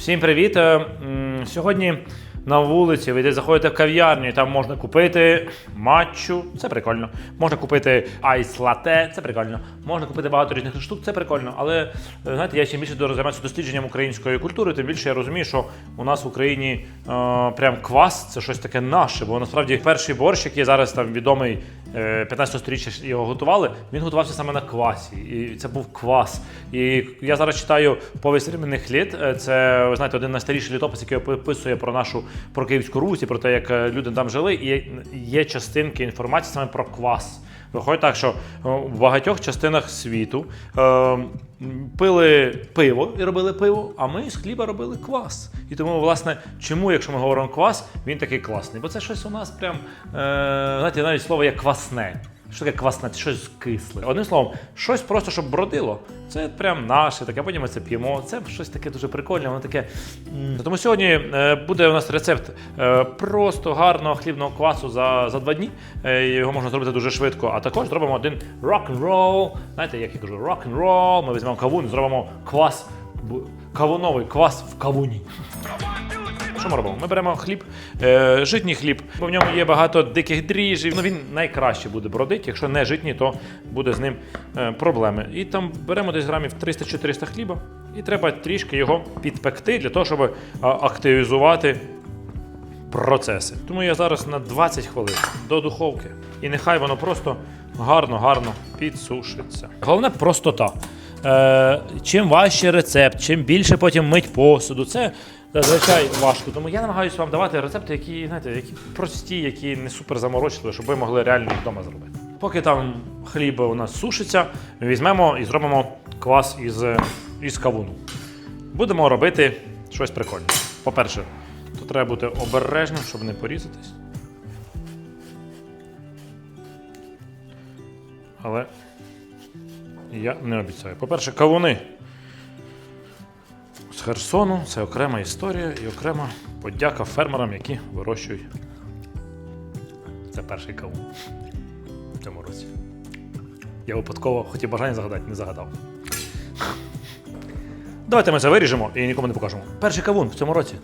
Всім привіт! Е, Сьогодні на вулиці ви заходите в кав'ярню, там можна купити матчу, це прикольно. Можна купити айс лате, це прикольно. Можна купити багато різних штук, це прикольно. Але е, знаєте, я чим більше займаюся дослідженням української культури, тим більше я розумію, що у нас в Україні е, прям квас це щось таке наше. Бо насправді перший борщ, який зараз там відомий 15 сторіччя його готували, він готувався саме на квасі. І це був квас. І я зараз читаю повість римляних літ. Е, Це ви знаєте, один найстаріший літопис, який описує про нашу про Київську Русь і про те, як е, люди там жили. І є частинки інформації саме про квас. Виходить так, що в багатьох частинах світу е, пили пиво і робили пиво, а ми з хліба робили квас. І тому, власне, чому, якщо ми говоримо квас, він такий класний? Бо це щось у нас прям, е, знаєте, навіть слово є квасне. Що таке квасне? Це щось кисле. Одним словом, щось просто, щоб бродило. Це прям наше, таке, потім ми це п'ємо. Це щось таке дуже прикольне, воно таке. Тому сьогодні е, буде у нас рецепт е, просто гарного хлібного квасу за, за два дні. Е, Його можна зробити дуже швидко. А також зробимо один рок-н-рол. Знаєте, як я кажу, рок-н-рол. Ми візьмемо кавун, зробимо квас, кавуновий квас в кавуні. Що ми робимо? Ми беремо хліб, е, житній хліб, бо в ньому є багато диких дріжджів. Ну він найкраще буде бродити. Якщо не житній, то буде з ним е, проблеми. І там беремо десь грамів 300-400 хліба, і треба трішки його підпекти для того, щоб активізувати процеси. Тому я зараз на 20 хвилин до духовки. І нехай воно просто гарно-гарно підсушиться. Головне простота. Е, чим важче рецепт, чим більше потім мить посуду, це зазвичай важко. Тому я намагаюся вам давати рецепти, які, знаєте, які прості, які не супер заморочливі, щоб ви могли реально вдома зробити. Поки там хліб у нас сушиться, візьмемо і зробимо квас із, із кавуну. Будемо робити щось прикольне. По-перше, то треба бути обережним, щоб не порізатись. Але я не обіцяю. По-перше, кавуни з Херсону це окрема історія і окрема подяка фермерам, які вирощують. Це перший кавун в цьому році. Я випадково хотів бажання загадати, не загадав. Давайте ми це виріжемо і нікому не покажемо. Перший кавун в цьому році.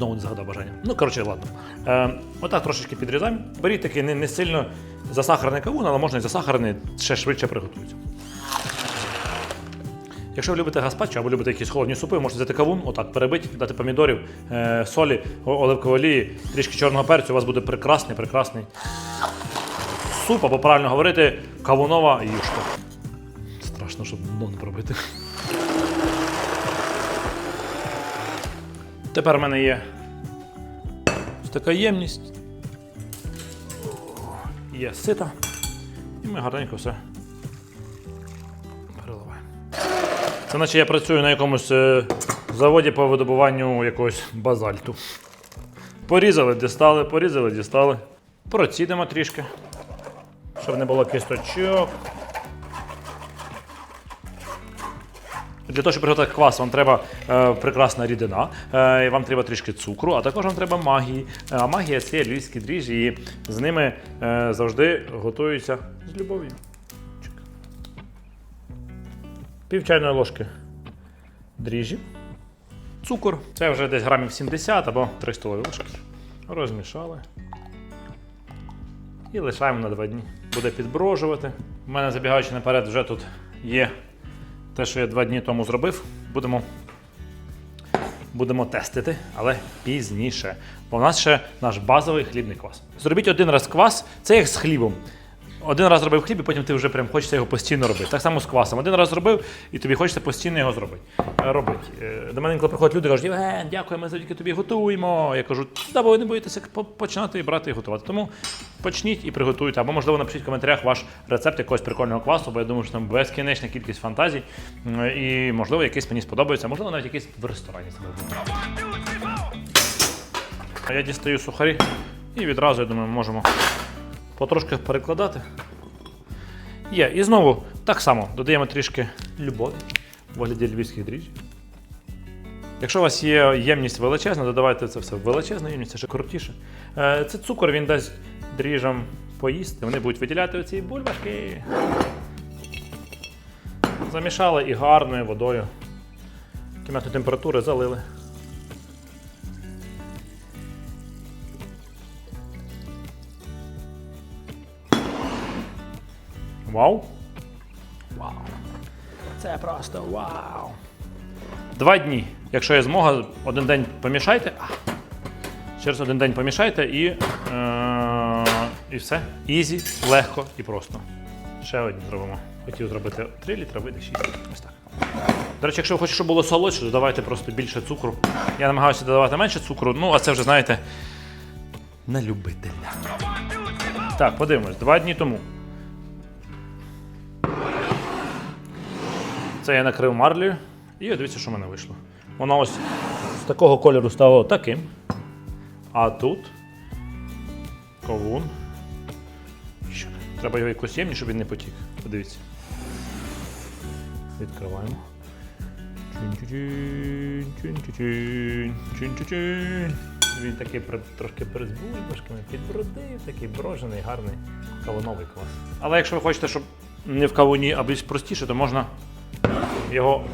Знову не загадав бажання. Ну, коротше, ладно. Е, отак трошечки підрізаємо. Беріть такий не, не сильно засахарний кавун, але можна і засахарний, ще швидше приготується. Якщо ви любите гаспачо або любите якісь холодні супи, можете взяти кавун, отак перебити, дати помідорів, е, солі, оливкової олії, трішки чорного перцю, у вас буде прекрасний, прекрасний суп, або правильно говорити, кавунова юшка. Страшно, щоб дно не пробити. Тепер в мене є ось така ємність. Є сита. І ми гарненько все переливаємо. Це наче я працюю на якомусь е, заводі по видобуванню якогось базальту. Порізали, дістали, порізали, дістали. Процідимо трішки, щоб не було кісточок. Для того, щоб приготувати квас, вам треба е, прекрасна рідина, е, вам треба трішки цукру, а також вам треба магії. Е, А магія це львівські дріжджі, і з ними е, завжди готуються з любов'ю. Пів чайної ложки дріжджі. Цукор. Це вже десь грамів 70 або 3 столові ложки. Розмішали. І лишаємо на два дні. Буде підброжувати. У мене забігаючи наперед, вже тут є те, що я два дні тому зробив. Будемо, будемо тестити, але пізніше. Бо в нас ще наш базовий хлібний квас. Зробіть один раз квас, це як з хлібом. Один раз зробив хліб, і потім ти вже прям хочеться його постійно робити. Так само з квасом. Один раз зробив, і тобі хочеться постійно його зробити. Е, робити. Е, До мене інколи приходять люди кажуть, Євген, дякую, ми завдяки тобі готуємо. Я кажу, да, бо ви не боїтеся починати і брати і готувати. Тому почніть і приготуйте. Або, можливо, напишіть в коментарях ваш рецепт якогось прикольного квасу, бо я думаю, що там безкінечна кількість фантазій. І, можливо, якийсь мені сподобається, можливо, навіть якийсь в ресторані себе Я дістаю сухарі і відразу, я думаю, можемо потрошки перекладати. Є. І знову так само додаємо трішки любові в вигляді львівських дріжджів. Якщо у вас є ємність величезна, додавайте це все в ємність, це ще крутіше. Е, Це цукор, він дасть дріжджам поїсти, вони будуть виділяти оці бульбашки. Замішали і гарною водою Кімнатної температури залили. Вау. Вау. Це просто вау. Два дні. Якщо є змога, один день помішайте. Через один день помішайте і, е- і все. Ізі, легко і просто. Ще одні зробимо. Хотів зробити 3 літра, вийде 6. Ось так. До речі, якщо ви хочете, щоб було солодше, додавайте просто більше цукру. Я намагаюся додавати менше цукру, ну а це вже знаєте. На любителя. Так, подивимось, два дні тому. Це я накрив марлею. І дивіться, що в мене вийшло. Воно ось з такого кольору стало таким. А тут ковун. Треба його якось ємні, щоб він не потік. Подивіться. Відкриваємо. Він такий трошки з бульбашками, підбродив, такий брожений, гарний кавуновий клас. Але якщо ви хочете, щоб не в кавуні, а більш простіше, то можна його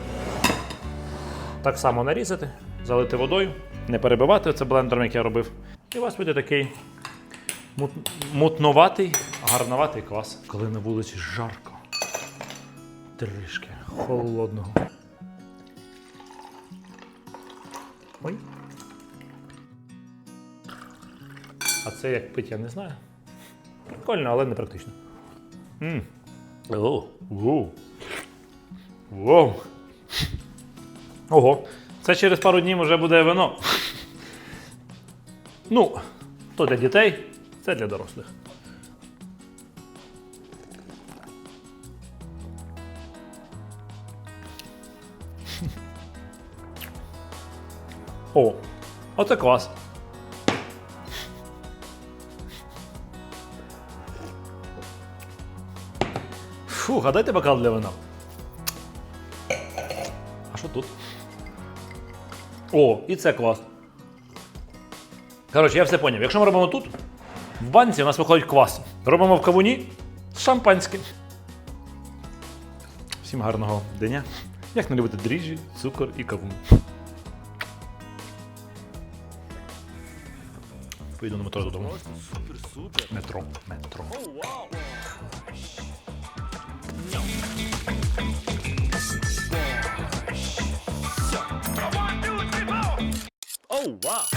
так само нарізати, залити водою, не перебивати це блендером, як я робив. І у вас буде такий мут, мутноватий, гарноватий квас. Коли на вулиці жарко, трішки холодного. Ой. А це як пить, я не знаю. Прикольно, але не практично. М. О, воу. Ого. Це через пару днів вже буде вино. Ну, то для дітей, це для дорослих. О, оце клас. Фу, гадайте бокал для вина. А що тут? О, і це клас. Коротше, я все поняв. Якщо ми робимо тут, в банці у нас виходить квас. Робимо в кавуні з шампанським. Всім гарного дня. Як не любите дріжджі, цукор і кавун. Поїду на метро додому. Метро. Метро. Oh wow!